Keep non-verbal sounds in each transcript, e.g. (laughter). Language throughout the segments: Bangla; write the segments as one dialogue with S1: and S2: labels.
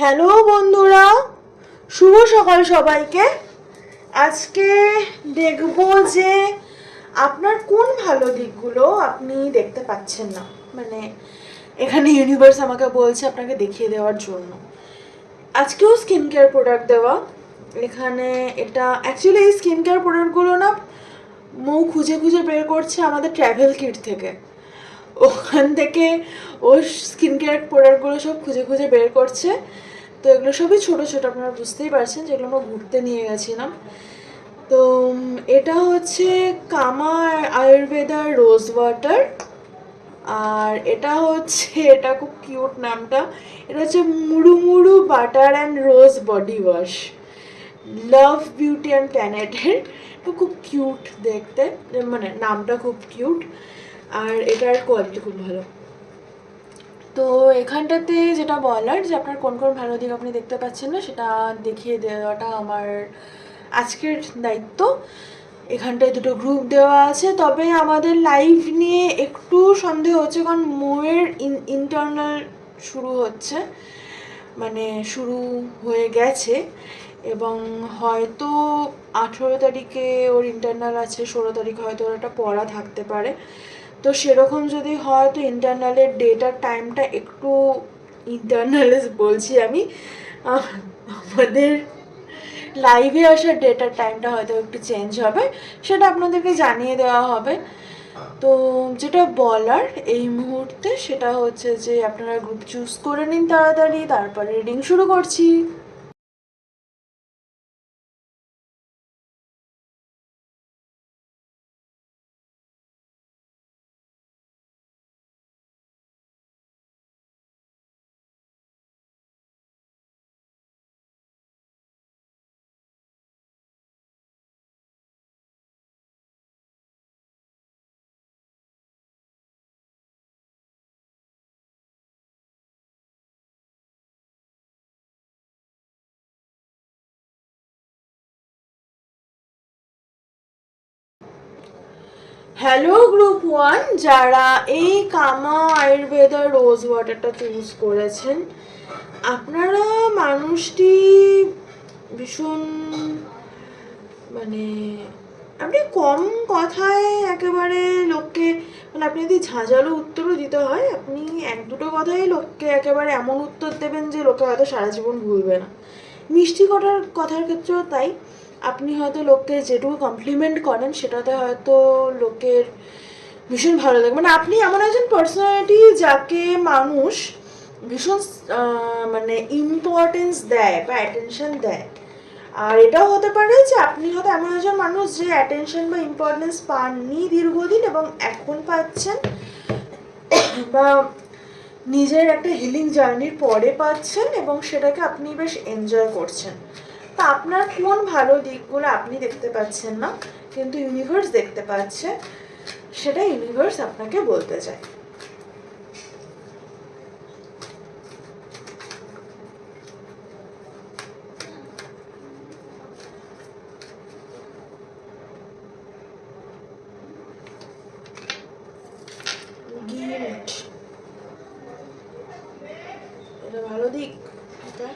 S1: হ্যালো বন্ধুরা, শুভ সকাল সবাইকে। আজকে দেখব যে আপনার কোন ভালো দিকগুলো আপনি দেখতে পাচ্ছেন না। মানে এখানে ইউনিভার্স আমাকে বলছে আপনাকে দেখিয়ে দেওয়ার জন্য। আজকেও স্কিন কেয়ার প্রোডাক্ট দেওয়া। এখানে এটা অ্যাকচুয়ালি এই স্কিন কেয়ার প্রোডাক্টগুলো না মৌ খুঁজে খুঁজে বের করছে আমাদের ট্র্যাভেল কিট থেকে। ওখান থেকে ও স্কিন কেয়ার প্রোডাক্টগুলো সব খুঁজে খুঁজে বের করছে। তো এগুলো সবই ছোটো ছোটো, আপনারা বুঝতেই পারছেন যেগুলো আমরা ঘুরতে নিয়ে গেছিলাম। তো এটা হচ্ছে কামা আয়ুর্বেদার রোজ ওয়াটার, আর এটা হচ্ছে, এটা খুব কিউট নামটা, এটা হচ্ছে murumuru butter and rose body wash. Love beauty and প্ল্যানেটের, এটা খুব কিউট দেখতে মানে নামটা খুব কিউট, আর এটার কোয়ালিটি খুব ভালো। তো এখানটাতে যেটা বলার যে আপনার কোন কোন ভালো দিক আপনি দেখতে পাচ্ছেন না, সেটা দেখিয়ে দেওয়াটা আমার আজকের দায়িত্ব। এখানটায় দুটো গ্রুপ দেওয়া আছে। তবে আমাদের লাইভ নিয়ে একটু সন্দেহ হচ্ছে, কারণ মোয়ের ইন্টারনাল শুরু হচ্ছে। মানে শুরু হয়ে গেছে এবং হয়তো আঠেরো তারিখে ওর ইন্টারনাল আছে, ষোলো তারিখে হয়তো ওর একটা পড়া থাকতে পারে। সেরকম যদি হয়, তো ইন্টারনালের ডেটার টাইমটা একটু ইন্টারনালে বলছি আমি আমাদের লাইভে আসার ডেটার টাইমটা হয়তো একটু চেঞ্জ হবে, সেটা আপনাদেরকে জানিয়ে দেওয়া হবে। তো যেটা বলার এই মুহূর্তে, সেটা হচ্ছে যে আপনারা গ্রুপ চুজ করে নিন তাড়াতাড়ি, তারপরে রিডিং শুরু করছি। হ্যালো গ্রুপ ওয়ান যারা এই কামা আয়ুর্বেদা রোজ ওয়াটারটা চুজ করেছেন, আপনারা মানুষটি ভীষণ মানে আপনি কম কথায় একেবারে লোককে মানে আপনি যদি ঝাঁঝালো উত্তরও দিতে হয়, আপনি এক দুটো কথাই লোককে একেবারে এমন উত্তর দেবেন যে লোকে হয়তো সারা জীবন ভুলবে না। মিষ্টি কথার কথার ক্ষেত্রেও তাই। আপনি হয়তো লোককে যেটুকু কমপ্লিমেন্ট করেন, সেটাতে হয়তো লোকের ভীষণ ভালো লাগে। মানে আপনি এমন একজন পার্সোনালিটি যাকে মানুষ ভীষণ মানে ইম্পর্টেন্স দেয় বা অ্যাটেনশন দেয়। আর এটাও হতে পারে যে আপনি হয়তো এমন একজন মানুষ যে অ্যাটেনশন বা ইম্পর্টেন্স পাননি দীর্ঘদিন এবং এখন পাচ্ছেন বা নিজের একটা হিলিং জার্নির পরে পাচ্ছেন এবং সেটাকে আপনি বেশ এনজয় করছেন। তা আপনার কোন ভালো দিকগুলো আপনি দেখতে পাচ্ছেন না, কিন্তু ইউনিভার্স দেখতে পাচ্ছে, সেটা ইউনিভার্স আপনাকে বলতে চায় গিল্ট এটা ভালো দিক এটা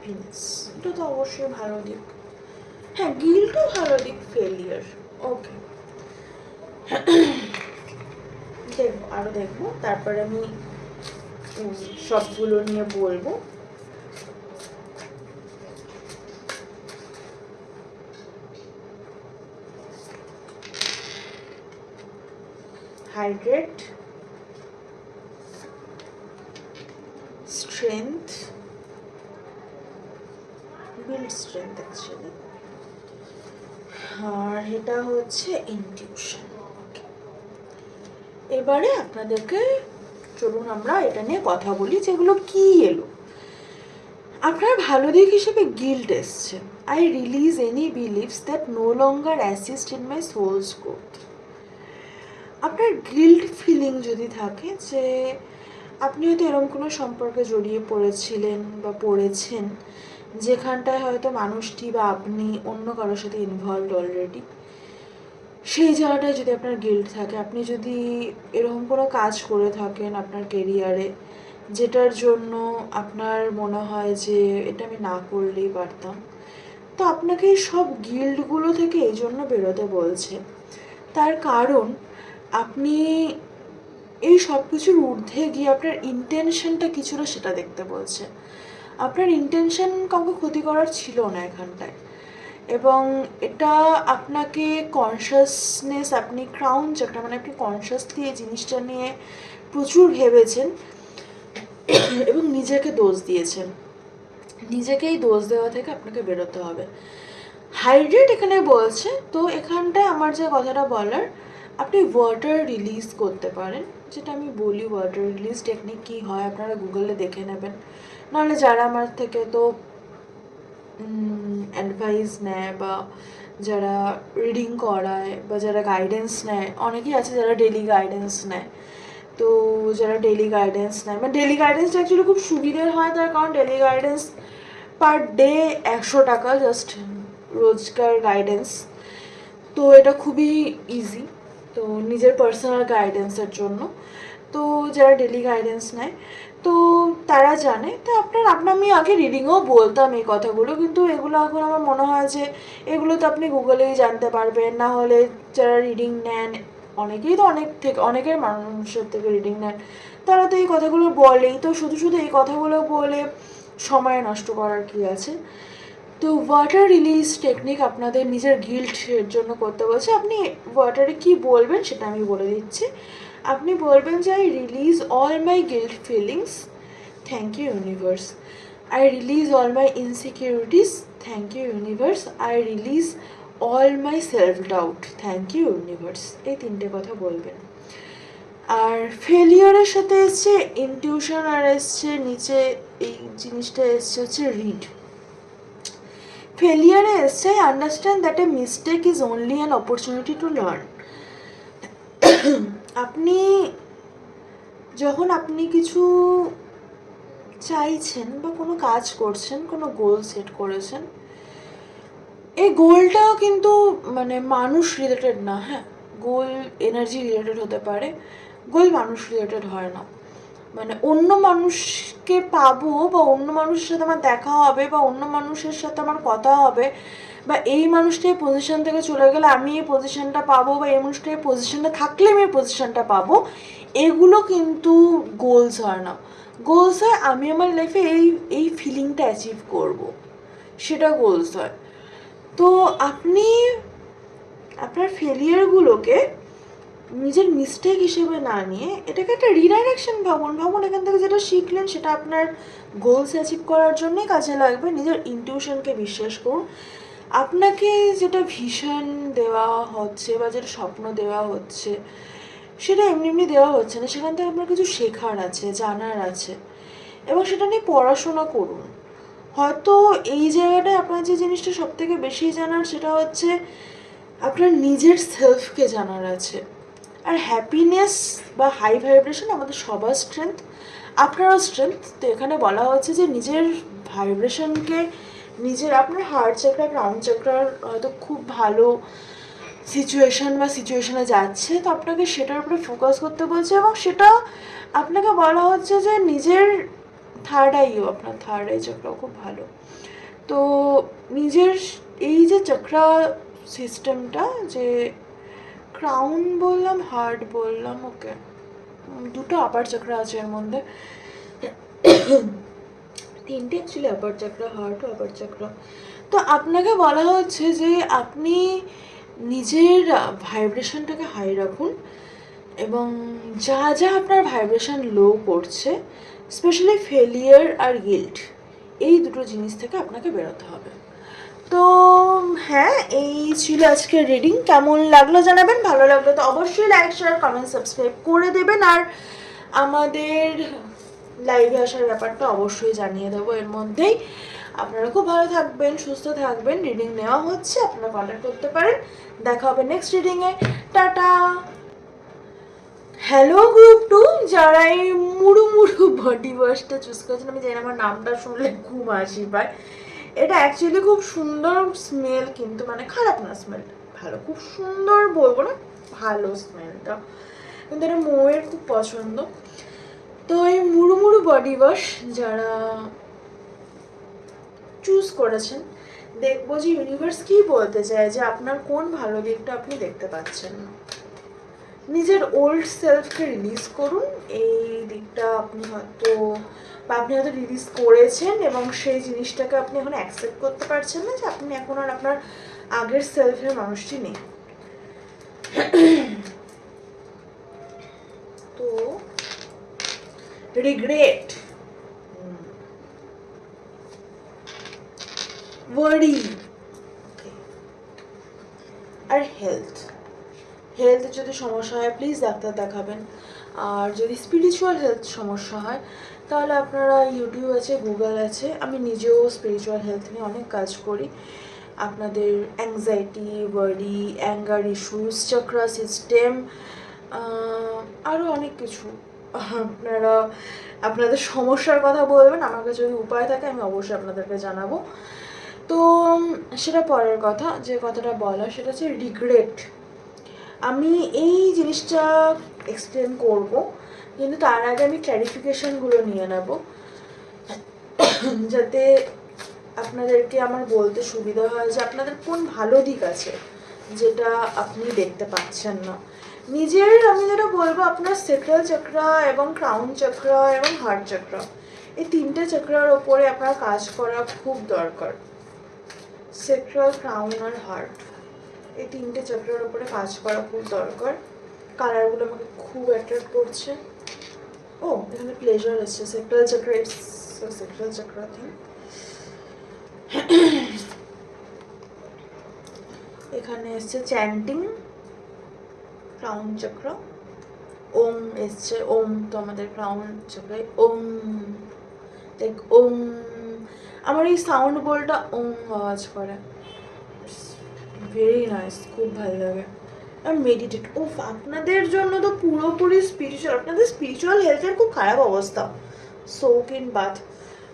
S1: হ্যাপিনেস এটা তো অবশ্যই ভালো দিক। হ্যাঁ গিল্টও ভালো দিক ফেলিয়ার ওকে দেখব আরও দেখব। তারপরে আমি সবগুলো নিয়ে বলব। হাইড্রেট স্ট্রেংথ স্ট্রেংথ অ্যাকচুয়ালি আর এটা হচ্ছে ইনটিউশন এবারে আপনাদেরকে চলুন আমরা এটা নিয়ে কথা বলি যেগুলো কি এলো। আপনার ভালো দিক হিসেবে গিল্ড এসছে। I release any beliefs that no longer assist in my soul's growth আপনার গিল্ড ফিলিং যদি থাকে যে আপনি হয়তো এরকম কোনো সম্পর্কে জড়িয়ে পড়েছিলেন বা পড়েছেন যেখানটায় হয়তো মানুষটি বা আপনি অন্য কারোর সাথে ইনভলভড অলরেডি সেই জায়গাটায় যদি আপনার গিল্ড থাকে, আপনি যদি এরকম কোনো কাজ করে থাকেন আপনার কেরিয়ারে যেটার জন্য আপনার মনে হয় যে এটা আমি না করলেই পারতাম, তো আপনাকে সব গিল্ডগুলো থেকে এই জন্য বেরোতে বলছে। তার কারণ, আপনি এই সব কিছুর ঊর্ধ্বে গিয়ে আপনার ইন্টেনশনটা কিছুটা সেটা দেখতে বলছে। আপনার ইন্টেনশন কাউকে ক্ষতি করার ছিল না এখানটায়। এবং এটা আপনাকে কনসিয়াসনেস আপনি ক্রাউন চাকরা মানে আপনি কনসিয়াসলি এই জিনিসটা নিয়ে প্রচুর ভেবেছেন এবং নিজেকে দোষ দিয়েছেন। নিজেকেই দোষ দেওয়া থেকে আপনাকে বেরোতে হবে। হাইড্রেট এখানে বলছে, তো এখানটায় আমার যে কথাটা বলার, আপনি ওয়াটার রিলিজ করতে পারেন। যেটা আমি বলি ওয়াটার রিলিজ টেকনিক কী হয়, আপনারা গুগলে দেখে নেবেন। নাহলে যারা আমার থেকে তো অ্যাডভাইস নেয় বা যারা রিডিং করায় বা যারা গাইডেন্স নেয়, অনেকেই আছে যারা ডেলি গাইডেন্স নেয়। তো যারা ডেলি গাইডেন্স নেয় মানে ডেলি গাইডেন্সটা অ্যাকচুয়ালি খুব সুবিধের হয় তার কারণ ডেলি গাইডেন্স পার ডে একশো টাকা জাস্ট রোজকার গাইডেন্স তো এটা খুবই ইজি তো নিজের পার্সোনাল গাইডেন্সের জন্য। তো যারা ডেলি গাইডেন্স নেয় তো তারা জানে। তো আপনার আপনার আমি আগে রিডিংও বলতাম এই কথাগুলো, কিন্তু এগুলো এখন আমার মনে হয় যে, এগুলো তো আপনি গুগলেই জানতে পারবেন। না হলে যারা রিডিং নেন, অনেকেই তো অনেক থেকে, অনেকের মানুষের থেকে রিডিং নেন, তারা তো এই কথাগুলো বলেই। তো শুধু শুধু এই কথাগুলো বলে সময় নষ্ট করার কি আছে? তো ওয়াটার রিলিজ টেকনিক আপনাদের নিজের গিল্টের জন্য করতে বলছে। আপনি ওয়াটারে কি বলবেন সেটা আমি বলে দিচ্ছি। আপনি বলবেন যে I release all my guilt feelings thank you universe I release all my insecurities thank you universe I release all my self doubt thank you universe এই তিনটে কথা বলবেন। আর ফেলিয়ারের সাথে এসছে ইনটিউশন আর এসছে, নিচে এই জিনিসটা এসছে হচ্ছে রিড ফেলিয়ারে এসছে understand that a mistake is only an opportunity to learn আপনি যখন আপনি কিছু চাইছেন বা কোনো কাজ করছেন, কোনো গোল সেট করেছেন, এই গোলটাও কিন্তু মানে মানুষ রিলেটেড না হ্যাঁ? গোল এনার্জি রিলেটেড হতে পারে গোল মানুষ রিলেটেড হয় না। মানে অন্য মানুষকে পাবো বা অন্য মানুষের সাথে আমার দেখা হবে বা অন্য মানুষের সাথে আমার কথা হবে বা এই মানুষটা এই পজিশন থেকে চলে গেলে আমি এই পজিশনটা পাবো বা এই মানুষটা এই পজিশনটা থাকলে আমি এই পজিশনটা পাবো, এগুলো কিন্তু গোলস হয় না। গোলস হয় আমি আমার লাইফে এই এই ফিলিংটা অ্যাচিভ করব। সেটা গোলস হয়। তো আপনি, আপনার ফেলিয়ারগুলোকে নিজের মিস্টেক হিসেবে না নিয়ে এটাকে একটা রিডাইরেকশন ভাবুন। ভাবুন এখান থেকে যেটা শিখলেন সেটা আপনার গোলস অ্যাচিভ করার জন্যই কাজে লাগবে। নিজের ইনটিউশনকে বিশ্বাস করুন। আপনাকে যেটা ভীষণ দেওয়া হচ্ছে বা যেটা স্বপ্ন দেওয়া হচ্ছে, সেটা এমনি এমনি দেওয়া হচ্ছে না। সেখান থেকে আপনার কিছু শেখার আছে, জানার আছে এবং সেটা নিয়ে পড়াশোনা করুন। হয়তো এই জায়গাটায় আপনার যে জিনিসটা সব থেকে বেশি জানার সেটা হচ্ছে আপনার নিজের সেলফকে জানার আছে। আর হ্যাপিনেস বা হাই ভাইব্রেশন আমাদের সবার স্ট্রেংথ আপনারও স্ট্রেংথ তো এখানে বলা হচ্ছে যে নিজের ভাইব্রেশনকে নিজের আপনার হার্ট চাকরা গ্রাউন্ড চাকরার হয়তো খুব ভালো সিচুয়েশন বা সিচুয়েশনে যাচ্ছে। তো আপনাকে সেটার উপরে ফোকাস করতে বলছে এবং সেটা আপনাকে বলা হচ্ছে যে নিজের থার্ড আইও আপনার থার্ড আই চক্রাও খুব ভালো। তো নিজের এই যে চক্রা সিস্টেমটা যে ক্রাউন বললাম হার্ট বললাম ওকে দুটো আপার চক্র আছে এর মধ্যে। তিনটে অ্যাকচুয়ালি আপার চক্র, হার্ট আপার চক্র। তো আপনাকে বলা হচ্ছে যে আপনি নিজের ভাইব্রেশনটাকে হাই রাখুন এবং যা যা আপনার ভাইব্রেশন লো করছে স্পেশালি ফেলিয়ার আর গিল্ট এই দুটো জিনিস থেকে আপনাকে বেরোতে হবে। তো হ্যাঁ এই ছিল আজকে রিডিং কেমন লাগল জানাবেন? ভালো লাগল তো অবশ্যই লাইক শেয়ার কমেন্ট সাবস্ক্রাইব করে দেবেন। আর আমাদের লাইভে আসার ব্যাপারটা অবশ্যই জানিয়ে দেবো। এর মধ্যেই আপনারা খুব ভালো থাকবেন, সুস্থ থাকবেন। রিডিং নেওয়া হচ্ছে, আপনারা কন্ট্যাক্ট করতে পারেন। দেখা হবে নেক্সট রিডিংয়ে টাটা! হ্যালো গ্রুপ টু যারা এই মুড়ু মুড়ু বডি ওয়াশটা চুজ করেছেন, আমি জানি আমার নামটা শুনলে ঘুম আসি পায় এটা অ্যাকচুয়ালি খুব সুন্দর স্মেল কিন্তু মানে খারাপ না স্মেলটা ভালো, খুব সুন্দর বলব না, ভালো স্মেলটা কিন্তু এটা মৌয়ের খুব পছন্দ। তো এই মুড়ুমুড়ু বডি ওয়াশ যারা চুজ করেছেন, দেখব যে ইউনিভার্স কি বলতে চায় যে আপনার কোন ভালো দিকটা আপনি দেখতে পাচ্ছেন। নিজের ওল্ড সেলফকে রিলিজ করুন, এই দিকটা আপনি হয়তো বা আপনি হয়তো রিলিজ করেছেন এবং সেই জিনিসটাকে আপনি এখন অ্যাকসেপ্ট করতে পারছেন না যে আপনি এখন আর আপনার আগের সেলফের মানুষটি নেই তো রিগ্রেট ওয়ারি আর হেলথ হেলথ যদি সমস্যা হয় প্লিজ ডাক্তার দেখাবেন। আর যদি স্পিরিচুয়াল হেলথ সমস্যা হয়, তাহলে আপনারা ইউটিউব আছে গুগল আছে। আমি নিজেও স্পিরিচুয়াল হেলথ নিয়ে অনেক কাজ করি। আপনাদের anxiety worry anger issues chakra system আরও অনেক কিছু। আপনারা আপনাদের সমস্যার কথা বলবেন, আমার কাছে যদি উপায় থাকে আমি অবশ্যই আপনাদেরকে জানাব। তো সেটা পরের কথা, যে কথাটা বলা সেটা হচ্ছে রিগ্রেট আমি এই জিনিসটা এক্সপ্লেন করব, কিন্তু তার আগে আমি ক্ল্যারিফিকেশনগুলো নিয়ে নেব। যাতে আপনাদেরকে আমার বলতে সুবিধা হয় যে আপনাদের কোন ভালো দিক আছে, যেটা আপনি দেখতে পাচ্ছেন না। নিজের, আমি যেটা বলব, আপনার সেক্রাল চক্রা এবং ক্রাউন চক্রা এবং হার্ট চক্রা, এই তিনটে চক্রার ওপরে আপনার কাজ করা খুব দরকার। সেক্রাল ক্রাউন আর হার্ট এই তিনটে চক্রের ওপরে কাজ করা খুব দরকার। কালারগুলো আমাকে খুব অ্যাট্রাক্ট করছে। ও, এখানে প্লেজার আছে সেক্রাল চক্র সেক্রাল চক্র থিং এখানে এসছে চ্যান্টিং ক্রাউন চক্র ওম এসছে ওম তো আমাদের ক্রাউন চক্রে ওম দেখ ওম আমার এই সাউন্ড বোলটা ওম আওয়াজ করে ভেরি নাইস খুব ভালো লাগে আর মেডিটেট ও আপনাদের জন্য তো পুরোপুরি স্পিরিচুয়াল আপনাদের স্পিরিচুয়াল হেলথের খুব খারাপ অবস্থা সোক ইন বাথ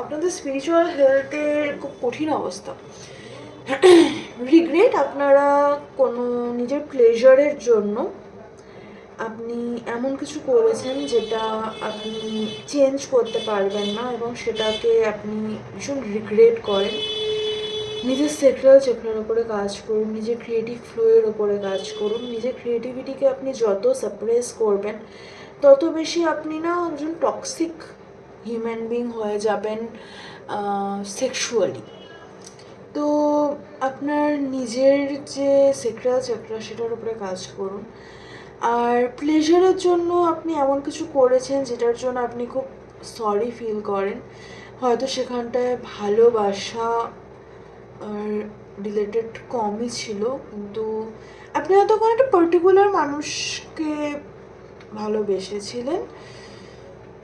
S1: আপনাদের স্পিরিচুয়াল হেলথের খুব কঠিন অবস্থা রিগ্রেট আপনারা কোনো নিজের প্লেজারের জন্য আপনি এমন কিছু করেছেন যেটা আপনি চেঞ্জ করতে পারবেন না এবং সেটাকে আপনি ভীষণ রিগ্রেট করেন। নিজের সেক্রাল চক্রের ওপরে কাজ করুন, নিজের ক্রিয়েটিভ ফ্লোয়ের ওপরে কাজ করুন, নিজের ক্রিয়েটিভিটিকে আপনি যত সাপ্রেস করবেন, তত বেশি আপনি না একজন টক্সিক হিউম্যান বিং হয়ে যাবেন সেক্সুয়ালি তো আপনার নিজের যে সেক্রাল চক্র সেটার উপরে কাজ করুন। আর প্লেজারের জন্য আপনি এমন কিছু করেছেন যেটার জন্য আপনি খুব সরি ফিল করেন। হয়তো সেখানটায় ভালোবাসা আর রিলেটেড কমই ছিল, কিন্তু আপনি হয়তো কোনো একটা পার্টিকুলার মানুষকে ভালোবেসেছিলেন,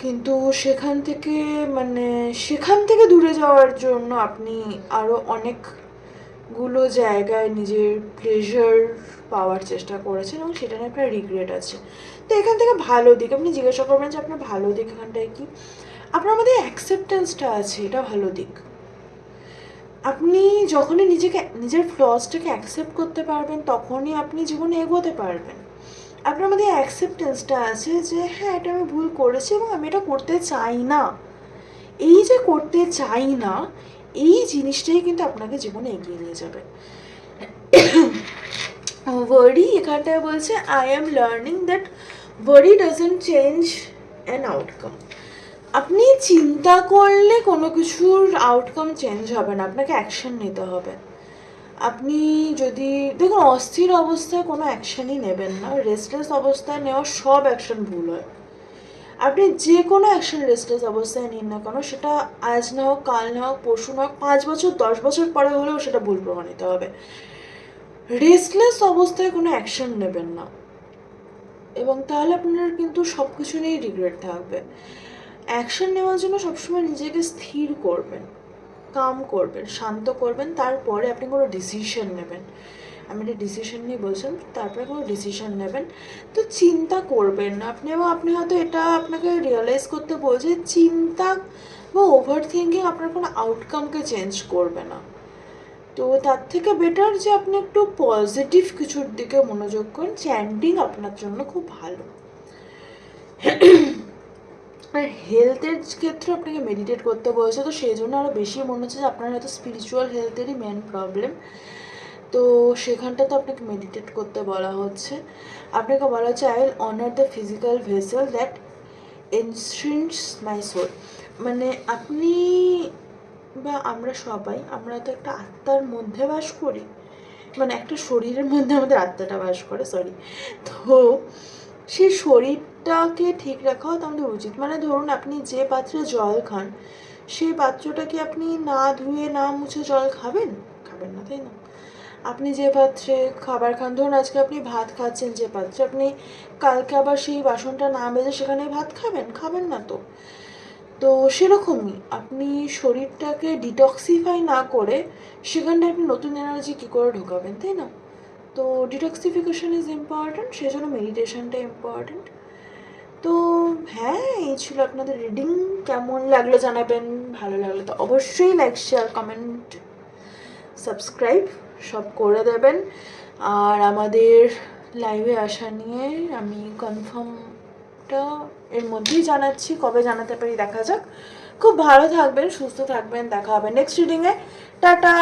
S1: কিন্তু সেখান থেকে মানে সেখান থেকে দূরে যাওয়ার জন্য আপনি আরও অনেকগুলো জায়গায় নিজের প্লেজার পাওয়ার চেষ্টা করেছেন এবং সেটা নিয়ে আপনার রিগ্রেট আছে। তো এখান থেকে ভালো দিক, আপনি জিজ্ঞাসা করবেন যে আপনার ভালো দিক এখানটায় কি? আপনার মধ্যে অ্যাকসেপ্টেন্সটা আছে, এটা ভালো দিক। আপনি যখনই নিজেকে, নিজের ফ্লসটাকে অ্যাকসেপ্ট করতে পারবেন, তখনই আপনি জীবনে এগোতে পারবেন। আপনার মধ্যে অ্যাকসেপ্টেন্সটা আছে যে হ্যাঁ এটা আমি ভুল করেছি এবং আমি এটা করতে চাই না। এই যে করতে চাই না এই জিনিসটাই কিন্তু আপনাকে জীবনে এগিয়ে নিয়ে যাবে। (coughs) ওয়ারি এখানটায় বলছে I am learning that worry doesn't change an outcome আপনি চিন্তা করলে কোনো কিছুর আউটকাম চেঞ্জ হবে না, আপনাকে অ্যাকশন নিতে হবে। আপনি যদি, দেখুন, অস্থির অবস্থায় কোনো অ্যাকশনই নেবেন না রেস্টলেস অবস্থায় নেওয়া সব অ্যাকশন ভুল হয়। আপনি যে কোনো অ্যাকশন রেস্টলেস অবস্থায় নিন না কেন, সেটা আজ না হোক, কাল না হোক, পরশু না হোক, পাঁচ বছর, দশ বছর পরে হলেও সেটা ভুল প্রমাণিত হবে। রেস্টলেস অবস্থায় কোনো অ্যাকশন নেবেন না। এবং তাহলে আপনার কিন্তু সব কিছু নিয়েই রিগ্রেট থাকবে। অ্যাকশন নেওয়ার জন্য সবসময় নিজেকে স্থির করবেন কাম করবেন, শান্ত করবেন, তারপরে আপনি কোনো ডিসিশন নেবেন। আমি একটা ডিসিশন নিয়ে বলছিলাম, তারপরে কোনো ডিসিশন নেবেন। তো চিন্তা করবেন না আপনি, এবং আপনি হয়তো এটা আপনাকে রিয়েলাইজ করতে বলছে, চিন্তা বা ওভার থিঙ্কিং আপনার কোনো আউটকামকে চেঞ্জ করবে না। তো তার থেকে বেটার যে আপনি একটু পজিটিভ কিছুর দিকে মনোযোগ করেন চ্যান্টিং আপনার জন্য খুব ভালো। আর হেলথের ক্ষেত্রে আপনাকে মেডিটেট করতে বলেছে, তো সেই জন্য আরও বেশি মনে হচ্ছে যে আপনার হয়তো স্পিরিচুয়াল হেলথেরই মেন প্রবলেম তো সেখানটা তো আপনাকে মেডিটেট করতে বলা হচ্ছে। আপনাকে বলা হচ্ছে I will honour the physical vessel that enshrines my soul মানে আপনি বা আমরা সবাই, আমরা তো একটা আত্মার মধ্যে বাস করি। মানে একটা শরীরের মধ্যে আমাদের আত্মাটা বাস করে সরি তো সেই শরীরটাকে ঠিক রাখাও তো আমাদের উচিত। মানে ধরুন, আপনি যে পাত্রে জল খান, সেই পাত্রটা কি আপনি না ধুয়ে, না মুছে জল খাবেন? খাবেন না, তাই না? আপনি যে পাত্রে খাবার খান, ধরুন আজকে আপনি ভাত খাচ্ছেন যে পাত্রে, আপনি কালকে আবার সেই বাসনটা না মেজে সেখানে ভাত খাবেন খাবেন না তো। তো সেরকমই আপনি শরীরটাকে ডিটক্সিফাই না করে সেখানটায় আপনি নতুন এনার্জি কী করে ঢোকাবেন, তাই না? তো ডিটক্সিফিকেশন ইজ ইম্পর্ট্যান্ট সেই জন্য মেডিটেশনটা ইম্পর্ট্যান্ট তো হ্যাঁ এই ছিল আপনাদের রিডিং কেমন লাগল জানাবেন? ভালো লাগল তো অবশ্যই লাইক শেয়ার কমেন্ট সাবস্ক্রাইব সব করে দেবেন। আর আমাদের লাইভে আসা নিয়ে আমি কনফার্মটা এর মধ্যেই জানাচ্ছি, কবে জানাতে পারি দেখা যাক। খুব ভালো থাকবেন, সুস্থ থাকবেন, দেখা হবে নেক্সট রিডিংয়ে টাটা!